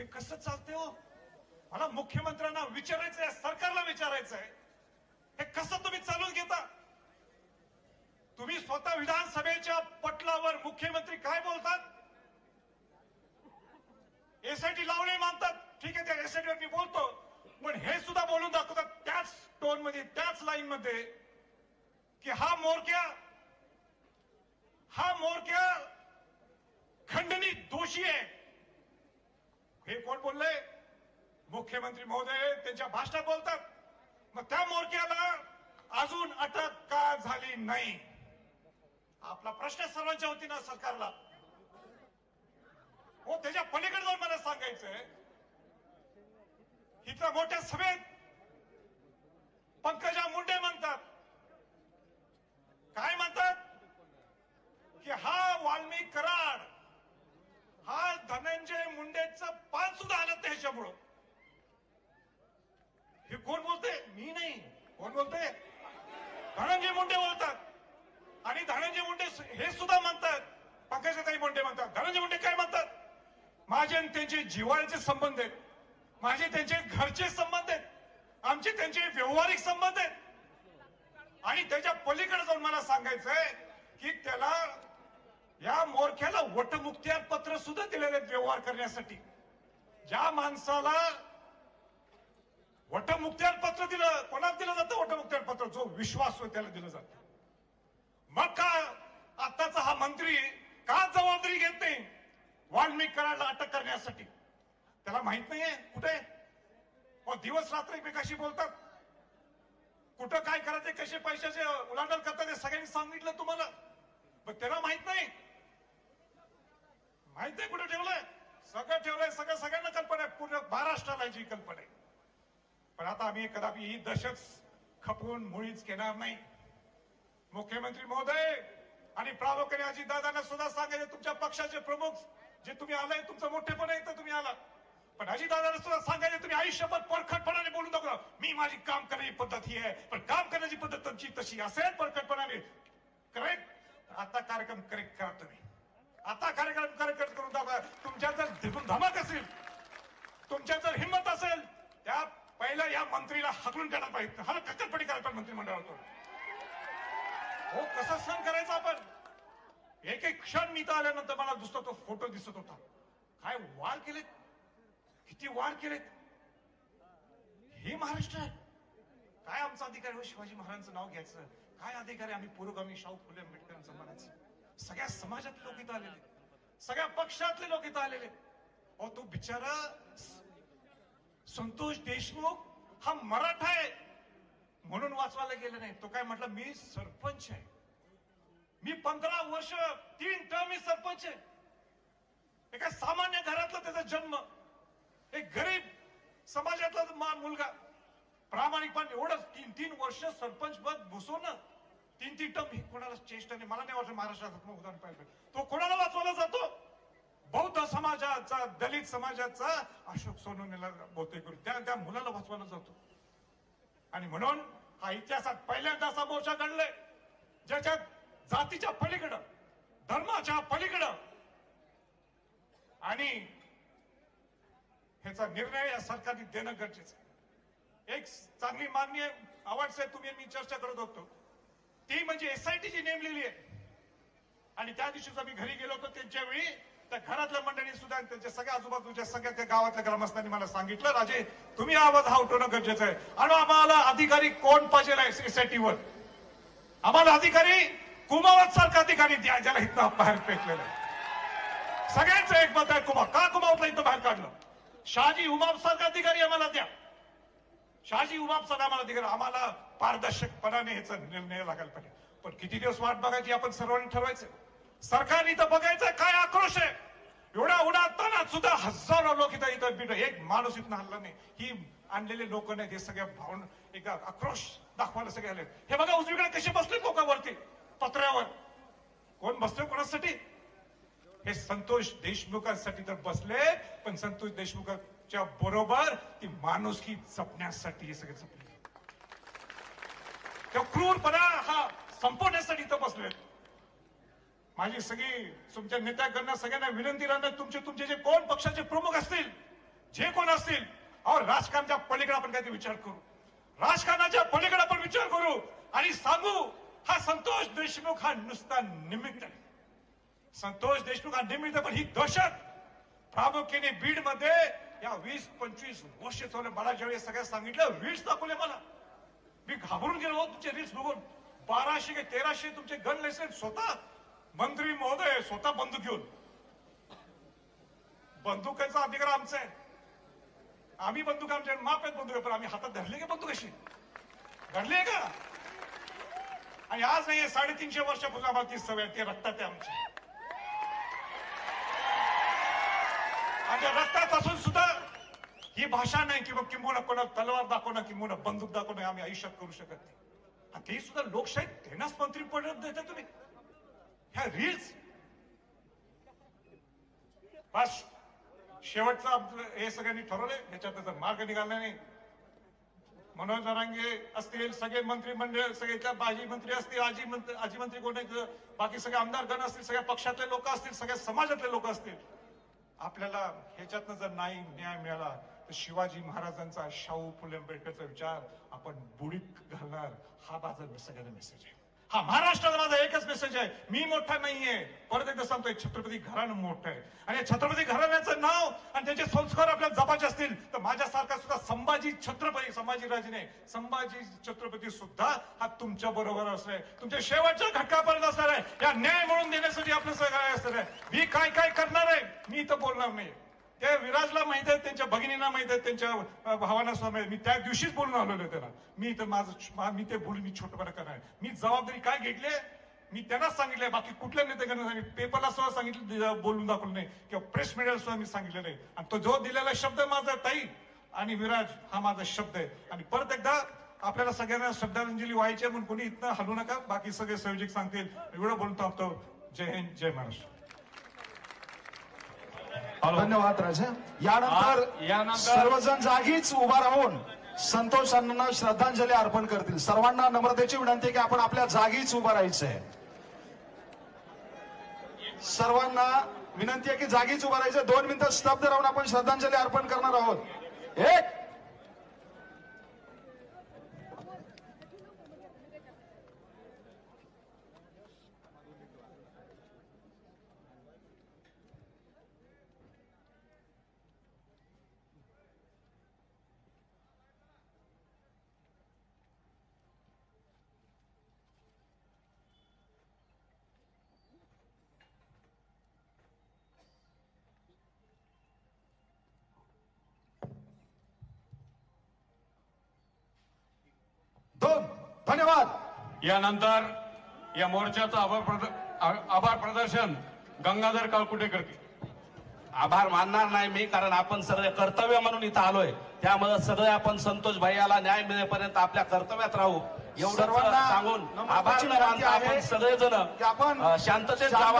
हे कसं चालते हो? मला मुख्यमंत्र्यांना विचारायचंय सरकारला विचारायचंय. हे कसं तुम्ही चालून घेता? तुम्ही स्वतः विधानसभेच्या पटलावर मुख्यमंत्री काय बोलतात? एसआयटी लावणे मानतात ठीक आहे त्या एसआयटीवर मी बोलतो. पण हे सुद्धा बोलून दाखवतात त्याच टोनमध्ये त्याच लाईन मध्ये की हा मोरक्या हा मोरक्या खंडणी दोषी आहे. हे कोण बोलले? मुख्यमंत्री महोदय त्यांच्या भाषणात बोलतात. मग त्या मोरक्याला अजून अटक का झाली नाही? आपला प्रश्न सर्वांच्या वतीनं सरकारला. हो त्याच्या पलीकडे जाऊन मला सांगायचंय इथल्या मोठ्या सभेत पंकजा मुंडे म्हणतात काय म्हणतात की हा वाल्मिक कराड हा धनंजय मुंडेचं पान सुद्धा आलं पुढं हे कोण बोलते मी नाही. कोण बोलते धनंजय मुंडे बोलतात. आणि धनंजय मुंडे हे सुद्धा म्हणतात. पंकजाताई मुंडे म्हणतात. धनंजय मुंडे काय म्हणतात? माझे आणि त्यांचे जिवाळ्याचे संबंध आहेत. माझे त्यांचे घरचे संबंध आहेत. आमचे त्यांचे व्यवहारिक संबंध आहेत. आणि त्याच्या पलीकडे जाऊन मला सांगायचंय की त्याला या मोरख्याला वटमुक्त्यार पत्र सुद्धा दिलेले आहेत व्यवहार करण्यासाठी. ज्या माणसाला वटमुक्त्यार पत्र दिलं कोणाला दिलं जातं वटमुक्त्यार पत्र? जो विश्वास त्याला दिलं जातं. मग का आताचा हा मंत्री का जबाबदारी घेत नाही? वाल्मिक कराडला अटक करण्यासाठी. त्याला माहीत नाहीये. कुठे? मग दिवस रात्र एकमेकाशी बोलतात. कुठं काय करायचे कसे पैशाचे उलाढाल करतात हे सगळ्यांनी सांगितलं तुम्हाला. पण त्याला माहीत नाही. माहीत नाही कुठे ठेवलंय. सगळं ठेवलंय सगळं सगळ्यांना कल्पना आहे. पूर्ण महाराष्ट्राला जी कल्पना आहे. पण आता आम्ही कदापि ही दशच खपवून मुळीच घेणार नाही. मुख्यमंत्री महोदय आणि प्रामुख्याने अजितदादांना सुद्धा सांगायचे तुमच्या पक्षाचे प्रमुख जे तुम्ही आलाय तुमचं मोठेपण आहे तर तुम्ही आला पण अजितदादांना सुद्धा सांगायचे तुम्ही आयुष्यभर परखटपणाने बोलून दाखवा मी माझी काम करण्याची पद्धत ही आहे. पण काम करण्याची पद्धत तुमची तशी असेल परखटपणाने करेक्ट आता कार्यक्रम करेक्ट करा तुम्ही. आता कार्यक्रम कार्यकर्ते करून दाखवा. तुमच्या जर धिकून धमक असेल तुमच्या जर हिंमत असेल त्या पहिल्या या मंत्रीला हकलून काढायला पाहिजे. हा कक्करपटी करायला मंत्रिमंडळातून. हो कसं सण करायचं आपण? एक एक क्षण मी आल्यानंतर मला दुसरा तो फोटो दिसत होता. काय वार केलेत? किती वार केलेत? हे महाराष्ट्र आहे. काय आमचा अधिकार हो शिवाजी महाराजांचं नाव घ्यायचं. काय अधिकार आहे? आम्ही पुरोगामी शाहू फुले आंबेडकरांचं म्हणायचं सगळ्या समाजातले लोक इथं आलेले सगळ्या पक्षातले लोक इथं आलेले अहो तो बिचारा संतोष देशमुख हा मराठा आहे. म्हणून वाचवायला गेलं नाही. तो काय म्हटला मी सरपंच आहे. मी पंधरा वर्ष तीन टर्म मी सरपंच आहे. एका सामान्य घरातला त्याचा जन्म. एक गरीब समाजातला मुलगा. प्रामाणिकपणे एवढंच तीन तीन वर्ष सरपंच पद बसवणं तीन तीन टम ही कोणाला चेष्टा नाही मला नाही वाटत महाराष्ट्रात उदाहरण पाहिजे तो कोणाला वाचवला जातो? बौद्ध समाजाचा दलित समाजाचा अशोक सोनवणेला बहुतेक करून. त्या त्या मुलाला वाचवायला जातो. आणि म्हणून हा इतिहासात पहिल्यांदा असा मोर्चा घडलाय ज्याच्यात जातीच्या पलीकडं धर्माच्या पलीकडं आणि ह्याचा निर्णय या सरकारने देणं गरजेचं आहे. एक चांगली मागणी आहे साहेब तुम्ही मी चर्चा करत होतो. ती म्हणजे एसआयटीची नेमलेली आहे. आणि त्या दिवशीच आम्ही घरी गेलो होतो त्यांच्या वेळी. त्या घरातल्या मंडळी सुद्धा त्यांच्या सगळ्या आजूबाजूच्या सगळ्या त्या गावातल्या ग्रामस्थांनी मला सांगितलं राजे तुम्ही आवाज हा उठवणं गरजेचं आहे. आणि आम्हाला अधिकारी कोण पाहिजे एसआयटीवर आम्हाला अधिकारी कुमावत सारखा अधिकारी द्या ज्याला इथं बाहेर फेकलेलं आहे. सगळ्यांचं एक मत आहे कुमाव. का कुमावतला इथं बाहेर काढलं? शहाजी उमाप सारखा अधिकारी आम्हाला द्या. शहाजी उमाप सारखा आम्हाला अधिकारी आम्हाला पारदर्शकपणाने ह्याचा निर्णय लागायला पाहिजे. पण किती दिवस वाट बघायची आपण सर्वांनी ठरवायचं? सरकारने इथं बघायचं काय आक्रोश आहे? एवढा उडातानात सुद्धा हजारो लोक इथं इथं बिट एक माणूस इथं हल्ला नाही. ही आणलेले लोक नाहीत. हे सगळ्या भावून एकदा आक्रोश दाखवायला सगळे आले हे बघा उजवीकडे कसे बसले लोकांवरती पत्र्यावर कोण बसले कोणासाठी? हे संतोष देशमुखांसाठी तर बसले पण संतोष देशमुखांच्या बरोबर ती माणुसकी जपण्यासाठी हे सगळे जपले. त्या क्रूरपणा हा संपवण्यासाठी इथं बसले माझी सगळी तुमच्या नेत्याकडनं सगळ्यांना विनंती राहणार तुमचे तुमचे जे कोण पक्षाचे प्रमुख असतील जे कोण असतील अहो राजकारणाच्या पलीकडे आपण काहीतरी विचार करू. राजकारणाच्या पलीकडे आपण विचार करू आणि सांगू हा संतोष देशमुख हा नुसता निमित्त आहे संतोष देशमुख हा निमित्त पण ही दहशत प्रामुख्याने बीडमध्ये या वीस पंचवीस वर्ष चालले मला ज्यावेळी सगळ्या सांगितलं रील्स दाखवले मला. मी घाबरून गेलो हो तुमचे रील्स बघून. बाराशे के तेराशे तुमचे गन लायसन्स स्वतः. मंत्री महोदय स्वतः बंदूक घेऊन. बंदुकांचा अधिकार आमचा आहे. आम्ही बंदूक आमच्या माप आहेत बंदूक पण आम्ही हातात धरले का बंदूक अशी? धरले का? आणि आज नाही साडेतीनशे वर्ष आम्हाला ती सवय ते रक्तात आहे आमची. आणि रक्तात असून सुद्धा ही भाषा नाही की मग किंबहुना कोणाला तलवार दाखवणं किंबहुना बंदूक दाखवणं आम्ही आयुष्यात करू शकत नाही आणि ते सुद्धा लोकशाही देण्यास मंत्री पडत देता तुम्ही ह्या रील्स बस शेवटचं हे सगळ्यांनी ठरवलंय ह्याच्यात जर मार्ग निघाला नाही मनोज जरांगे असतील सगळे मंत्रिमंडळ सगळ्याच्या माजी मंत्री असतील आजी मंत्री आजी मंत्री कोण आहेत, बाकी सगळे आमदारगण असतील सगळ्या पक्षातले लोक असतील सगळ्या समाजातले लोक असतील आपल्याला ह्याच्यातनं जर नाही न्याय मिळाला तर शिवाजी महाराजांचा शाहू फुले आंबेडकरचा विचार आपण बुडीत घालणार. हा माझा सगळ्यांना मेसेज आहे. हा महाराष्ट्राचा माझा एकच मेसेज आहे. मी मोठा नाहीये. परत एकदा सांगतोय छत्रपती घराणं मोठं आहे. आणि छत्रपती घराण्याचं नाव आणि त्याचे संस्कार आपल्याला जपाचे असतील तर माझ्यासारखा सुद्धा संभाजी छत्रपती संभाजी राजेने संभाजी छत्रपती सुद्धा हा तुमच्या बरोबर असणार आहे. तुमच्या शेवटच्या घटकापर्यंत असणार आहे. या न्याय म्हणून देण्यासाठी आपलं सहकार्य असणार आहे. मी काय काय करणार आहे? मी तर बोलणार नाही ते विराजला माहीत आहेत त्यांच्या भगिनींना माहीत आहेत त्यांच्या भावांना सुद्धा माहीत मी त्या दिवशीच बोलून आलेलो आहे त्यांना. मी तर माझं मी ते बोलून मी छोटपणा करणार मी जबाबदारी काय घेतली मी त्यांनाच सांगितलंय बाकी कुठल्या नेत्याकडे सांगितलं पेपरला सुद्धा सांगितलं बोलून दाखवलं नाही. किंवा प्रेस मीडियाला सुद्धा मी सांगितलं नाही. आणि तो जो दिलेला शब्द माझा ताई आणि विराज हा माझा शब्द आहे. आणि परत एकदा आपल्याला सगळ्यांना श्रद्धांजली व्हायची म्हणून कोणी इथनं हलू नका. बाकी सगळे संयोजक सांगतील. एवढं बोलून थांबतो. जय हिंद जय महाराष्ट्र. धन्यवाद राजा. यानंतर सर्वजण जागीच उभा राहून संतोष अण्णांना श्रद्धांजली अर्पण करतील. सर्वांना नम्रतेची विनंती आहे की आपण आपल्या जागीच उभं राहायचंय. सर्वांना विनंती आहे की जागीच उभं राहायचं दोन मिनिटं स्तब्ध राहून आपण श्रद्धांजली अर्पण करणार आहोत. एक दोन धन्यवाद. यानंतर या मोर्चाचं आभार आभार प्रदर्शन गंगाधर काळकुटे करतील आभार मानणार नाही मी कारण आपण सगळे कर्तव्य म्हणून इथं आलोय. त्यामुळे सगळे आपण संतोष भैयाला न्याय मिळेपर्यंत आपल्या कर्तव्यात राहू. एवढं सर्वांना सांगून आभार आपण सगळेजण. आपण शांततेत शांत- जावा.